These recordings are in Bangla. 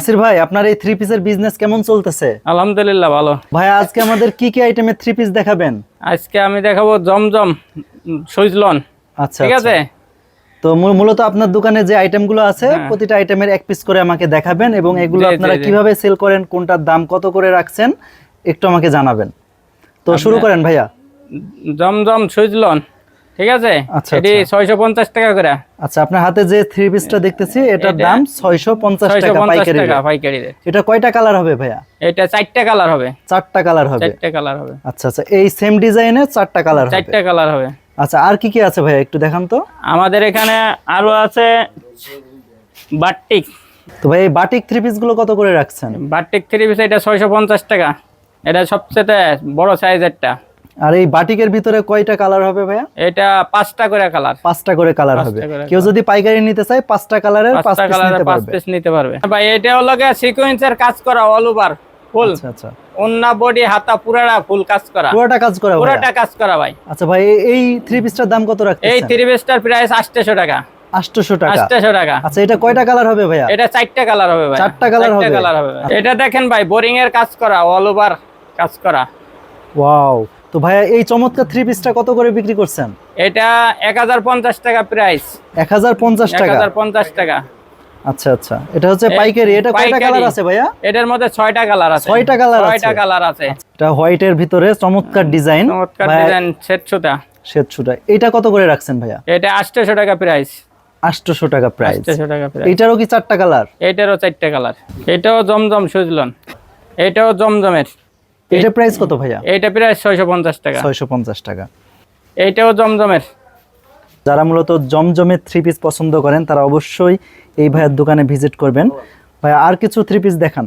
নাসির ভাই আপনার এই থ্রি পিসের বিজনেস কেমন চলতেছে? আলহামদুলিল্লাহ ভালো। ভাই আজকে আমাদের কি কি আইটেমের থ্রি পিস দেখাবেন? আজকে আমি দেখাবো জমজম সুইজলন আচ্ছা ঠিক আচ্ছা। আছে? তো মূলত আপনার দোকানে যে আইটেমগুলো আছে হ্যাঁ। প্রতিটা আইটেমের এক পিস করে আমাকে দেখাবেন এবং এগুলো আপনারা কীভাবে সেল করেন কোনটার দাম কত করে রাখছেন একটু আমাকে জানাবেন। তো শুরু করেন ভাইয়া। জমজম সুইজলন ঠিক আছে? আচ্ছা, এটি আচ্ছা। ছয়শো পঞ্চাশ টাকা করে। আচ্ছা আপনার হাতে যে থ্রি পিসটা দেখতেছি এটার দাম ছয়শো পঞ্চাশ ছয়শো টাকা পাইকারি টাকা পাইকারি এটা কয়টা কালার হবে ভাইয়া? এটা চারটে কালার হবে। চারটা কালার হবে। চারটে কালার হবে। আচ্ছা আচ্ছা এই সেম ডিজাইনের চারটা কালার হবে। চারটে কালার হবে। আচ্ছা আর কি কি আছে ভাইয়া একটু দেখান তো। আমাদের এখানে আরও আছে বাটিক। তো ভাই এই বাটিক থ্রি পিসগুলো কত করে রাখছেন? বাটিক থ্রি পিস এটা ছয়শো পঞ্চাশ টাকা। এটা সবচেয়ে বড় সাইজেরটা আর এই বাটিকের ভিতরে কয়টা কালার হবে ভাইয়া? এটা পাঁচটা করে কালার। পাঁচটা করে কালার হবে। কেউ যদি পাইকারি নিতে চায় পাঁচটা কালারের পাঁচটা কালারে নিতে পাঁচ পিস নিতে পারবে। ভাই এটা হলো সিকোয়েন্সের কাজ করা অল ওভার ফুল আচ্ছা আচ্ছা। অন্য বডি হাতা পুরাটা ফুল কাজ করা। পুরোটা কাজ করা পুরাটা কাজ করা ভাই। আচ্ছা ভাই এই- এই থ্রি পিসটার দাম কত এই রাখতেছেন থ্রি পিসটার প্রাইস আটশো টাকা। 800 টাকা। আটশো টাকা। আচ্ছা এটা কয়টা কালার হবে ভাইয়া? এটা চারটা কালার হবে ভাই। চারটা colour হবে? কালার হবে। এটা দেখেন ভাই বোরিং এর কাজ করা অল ওভার কাজ করা। ওয়াও তো ভাইয়া এই চমৎকার থ্রি পিসটা কত করে বিক্রি করছেন? এটা এক হাজার পঞ্চাশ টাকা প্রাইস 1050 এক টাকা পঞ্চাশ টাকা। আচ্ছা আচ্ছা। এটা হচ্ছে পাইকারি। এটা কয়টা কালার আছে ভাইয়া? এটার মধ্যে ছয়টা কালার আছে। ছয়টা colour আছে? ছয়টা কালার আছে। এটা হোয়াইটের ভিতরে চমৎকার ডিজাইন চমৎকার ডিজাইন সেট সুতা শ্বেত সুতা এটা কত করে রাখছেন ভাইয়া? এটা আটশো টাকা প্রাইস 800 টাকা প্রাইস আটশো টাকা প্রাইস এটারও কি চারটা কালার এটারও চারটে কালার এটাও জমজম সুজলন। এটাও জমজমের। এটা প্রাইস কত ভাইয়া? এটা ছয়শো পঞ্চাশ টাকা। 650 টাকা। এইটাও জমজমের। যারা মূলত জমজমের থ্রি পিস পছন্দ করেন তারা অবশ্যই এই ভাইয়ের দোকানে ভিজিট করবেন। ভাইয়া আর কিছু থ্রি পিস দেখান।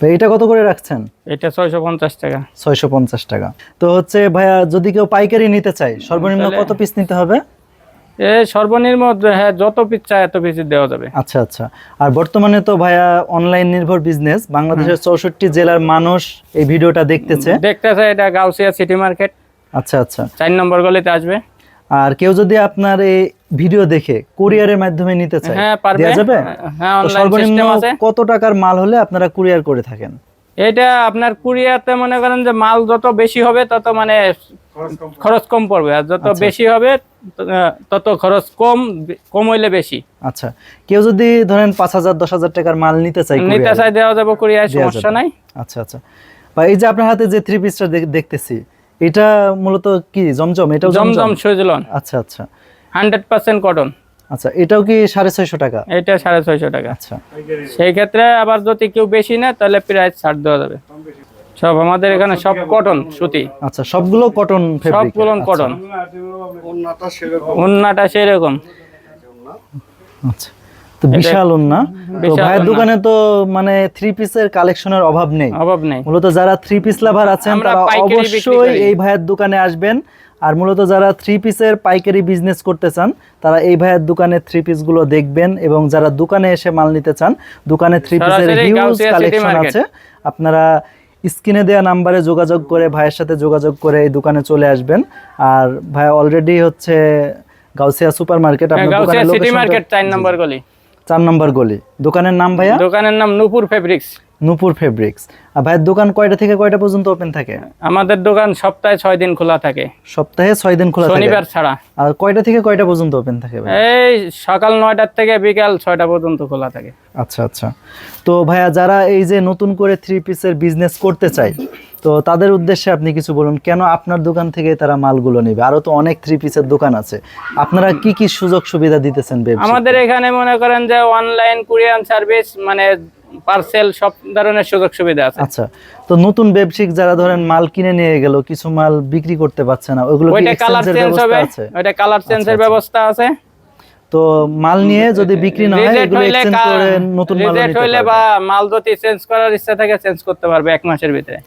ভাই এটা কত করে রাখছেন? এটা ছয়শো পঞ্চাশ টাকা। ছয়শো পঞ্চাশ টাকা। তো হচ্ছে ভাইয়া যদি কেউ পাইকারি নিতে চায় সর্বনিম্ন কত পিস নিতে হবে? এ সর্বনিম্ন হ্যাঁ যত পিস চায় এত পিস দেওয়া যাবে। আচ্ছা আচ্ছা। আর বর্তমানে তো ভাইয়া অনলাইন নির্ভর বিজনেস বাংলাদেশের চৌষট্টি জেলার মানুষ এই ভিডিওটা দেখতেছে। দেখতেছে এটা গাউসিয়া সিটি মার্কেট আচ্ছা আচ্ছা। চার নম্বর গলিতে আসবে। আর কেউ যদি আপনার এই ভিডিও দেখে কুরিয়ারের মাধ্যমে নিতে চায় হ্যাঁ পারবে। দেওয়া যাবে? হ্যাঁ সর্বনিম্ন কত টাকার মাল হলে আপনারা কুরিয়ার করে থাকেন? এটা আপনার কুরিয়াতে মনে করেন যে মাল যত বেশি হবে তত মানে খরচ কম পড়বে। আর যত আচ্ছা। বেশি হবে তত খরচ কম কম হইলে বেশি। আচ্ছা। কেউ যদি ধরেন পাঁচ হাজার দশ হাজার টাকার মাল নিতে চায় নিতে চাই দেওয়া যাবে কুরিয়ার দেওয়া সমস্যা নাই। আচ্ছা আচ্ছা। বা এই যে আপনার হাতে যে থ্রি পিসটা দেখতেছি এটা মূলত কি জমজম? এটাও জমজম? জমজম আচ্ছা আচ্ছা। হান্ড্রেড পার্সেন্ট কটন আচ্ছা এটাও কি সাড়ে ছয়শো টাকা? এটা সাড়ে ছয়শো টাকা। আচ্ছা। সেই ক্ষেত্রে আবার যদি কেউ বেশি নেয় তাহলে প্রাইস ছাড় দেওয়া যাবে। সব আমাদের এখানে সব কটন সুতি। আচ্ছা সবগুলো কটন সবগুলো কটন উন্নাটা সেরকম। আচ্ছা তো বিশাল না তো ভাইয়ের দোকানে তো মানে থ্রি পিসের কালেকশনের অভাব নেই। অভাব নেই। মূলত যারা থ্রি পিস লাভার আছেন তারা অবশ্যই এই ভাইয়ের দোকানে আসবেন। আর মূলত যারা থ্রি পিসের পাইকারি বিজনেস করতে চান তারা এই ভাইয়ের দোকানে থ্রি পিসগুলো দেখবেন এবং যারা দোকানে এসে মাল নিতে চান দোকানে থ্রি পিসের হিউজ কালেকশন আছে। আপনারা স্ক্রিনে দেওয়া নাম্বারে যোগাযোগ করে ভাইয়ের সাথে যোগাযোগ করে এই দোকানে চলে আসবেন। আর ভাই অলরেডি হচ্ছে গাউসিয়া সুপার মার্কেট আপনার দোকানের সিটি মার্কেট চার নম্বর গলি। চার নম্বর গলি। দোকানের নাম ভাইয়া? দোকানের নাম নূপুর ফেব্রিক্স। নূপুর ফেব্রিক্স। আর ভাইয়ের দোকান কয়টা থেকে কয়টা পর্যন্ত ওপেন থাকে? আমাদের দোকান সপ্তাহে ছয় দিন খোলা থাকে। সপ্তাহে ছয় দিন খোলা থাকে? শনিবার ছাড়া। আর কয়টা থেকে কয়টা পর্যন্ত ওপেন থাকে এই সকাল নয়টার থেকে বিকাল ছয়টা পর্যন্ত খোলা থাকে। আচ্ছা আচ্ছা। তো ভাইয়া যারা এই যে নতুন করে থ্রি পিসের বিজনেস করতে চায় তো তাদের উদ্দেশ্যে আপনি কিছু বলুন কেন আপনার দোকান থেকে তারা মালগুলো নেবে? আরও তো অনেক থ্রি পিসের দোকান আছে। আপনারা কি কি সুযোগ সুবিধা দিতেছেন আমাদের এখানে মনে করেন যে অনলাইন কুরিয়ার সার্ভিস মানে পার্সেল সব ধরনের সুযোগ সুবিধা আছে। আচ্ছা তো নতুন ব্যবসায়িক যারা ধরেন মাল কিনে নিয়ে গেল কিছু মাল বিক্রি করতে পারছে না ওইগুলো ওইটা কালার চেঞ্জ হবে। ওইটা কালার চেঞ্জের আচ্ছা। ব্যবস্থা আছে। তো মাল নিয়ে যদি বিক্রি না হয় এগুলো এক্সচেঞ্জ করে নতুন মাল নিতে পারবে। বা মাল যদি চেঞ্জ করার ইচ্ছা থাকে চেঞ্জ করতে পারবে এক মাসের ভিতরে।